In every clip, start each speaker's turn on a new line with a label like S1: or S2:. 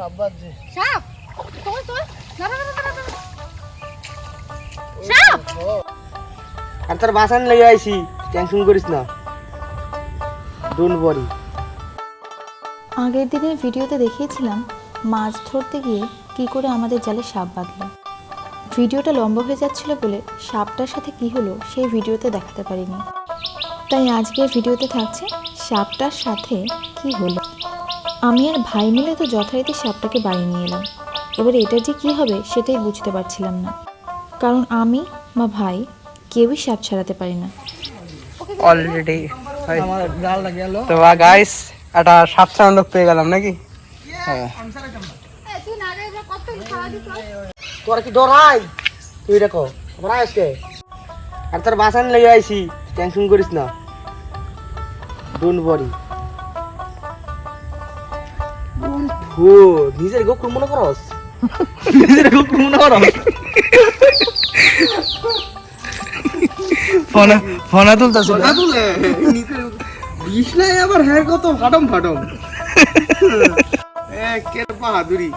S1: সাপ বাজছে
S2: সাপ। সাপ
S1: আর তোর বাসান লেগে আইছি টেনশন করিস না। ডোন্ট ওয়ারি
S3: আগের দিনের ভিডিওতে দেখিয়েছিলাম মাছ ধরতে গিয়ে কি করে আমাদের জালে সাপ বাঁধলো। ভিডিওটা লম্বা হয়ে যাচ্ছিল বলে সাপটার সাথে কি হলো সেই ভিডিওতে দেখাতে পারিনি। তাই আজকের ভিডিওতে থাকছে সাপটার সাথে কি হলো। আমি আর ভাই মিলে তো যথারীতি সাপটাকে বাড়ি নিয়ে এলাম। এবার এটা যে কী হবে সেটাই বুঝতে পারছিলাম না। কারণ আমি বা ভাই কেউই সাপ ছাড়াতে পারি না।
S4: অলরেডি তো গাইস একটা সাতটা লোক পেয়ে গেলাম নাকি? হ্যাঁ।
S1: তোর কি ডরাই তুই দেখো আমার আজকে আর তোর বাসান লেগে আইছি টেনশন করিস না। ডোন্ট ওয়ারি ও নিজের গোকুল মনে করস? নিজের গোকুল মনে করস?
S4: ফোনে ফোনে
S1: তুলে? আবার হ্যাঁ কত ফাটম ফাটম। এ কে বাহাদুরি?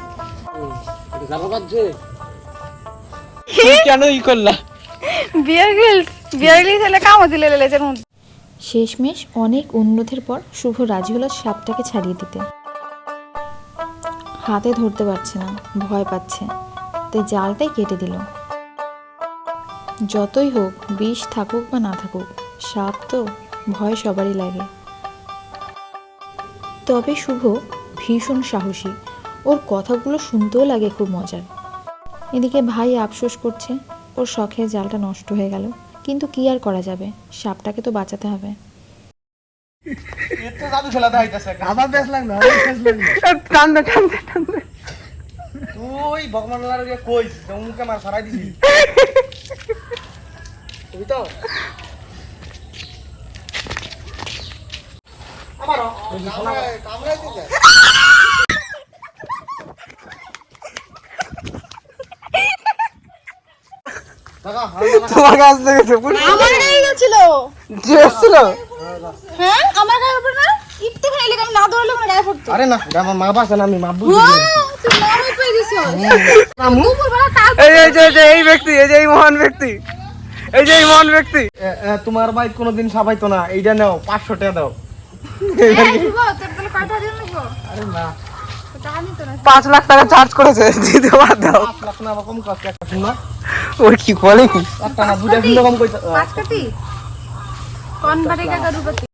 S4: কেন ই করলা?
S2: বিয়ার গ্রিলস বিয়ার গ্রিলস এলে কামো দিলে মধ্যে।
S3: শেষমেশ অনেক অনুরোধের পর শুভ রাজি হলো সাপটাকে ছাড়িয়ে দিতে। হাতে ধরতে পারছে না, ভয় পাচ্ছে। তাই জালটাই কেটে দিল। যতই হোক, বিষ থাকুক বা না থাকুক সাপ তো ভয় সবারই লাগে। তবে শুভ ভীষণ সাহসী। ওর কথাগুলো শুনতেও লাগে খুব মজার। এদিকে ভাই আফসোস করছে, ওর শখের জালটা নষ্ট হয়ে গেল। কিন্তু কি আর করা যাবে? সাপটাকে তো বাঁচাতে হবে।
S1: আবার বেশ লাগ না বেশ লাগ না
S4: টানতে টানতে টানতে।
S1: তুই ভগবান লাগে মুখে মার সারাই দিছি তুই তো? আমারও কামড়াই দিতে। দাদা
S4: তোমার কাছ থেকে
S2: আমার
S4: এসছিল?
S2: হ্যাঁ? আমার গায়ে উপরে না আমি না ধরলে আমার গায়ে পড়তো?
S1: আরে না আমার মা বাসা না আমি মা বুঝি
S2: ও, তুই পেয়ে দিছো তার
S4: এই এই যে এই যে এই ব্যক্তি এই যে এই মহান ব্যক্তি। এই যে এই মহান ব্যক্তি।
S1: তোমার বাইক কোনোদিন সাবাইতো না এইটা নাও পাঁচশো টাকা দাও। আরে না।
S2: না।
S4: পাঁচ লাখ টাকা চার্জ করেছে দিতে বাদ
S1: পাঁচ লাখ না কম কষ্ট একটা শুন না।
S4: ওর কি বলে? কি
S1: একটা না দুটা কম কইতে
S2: বাড়ি কাকা রূপতি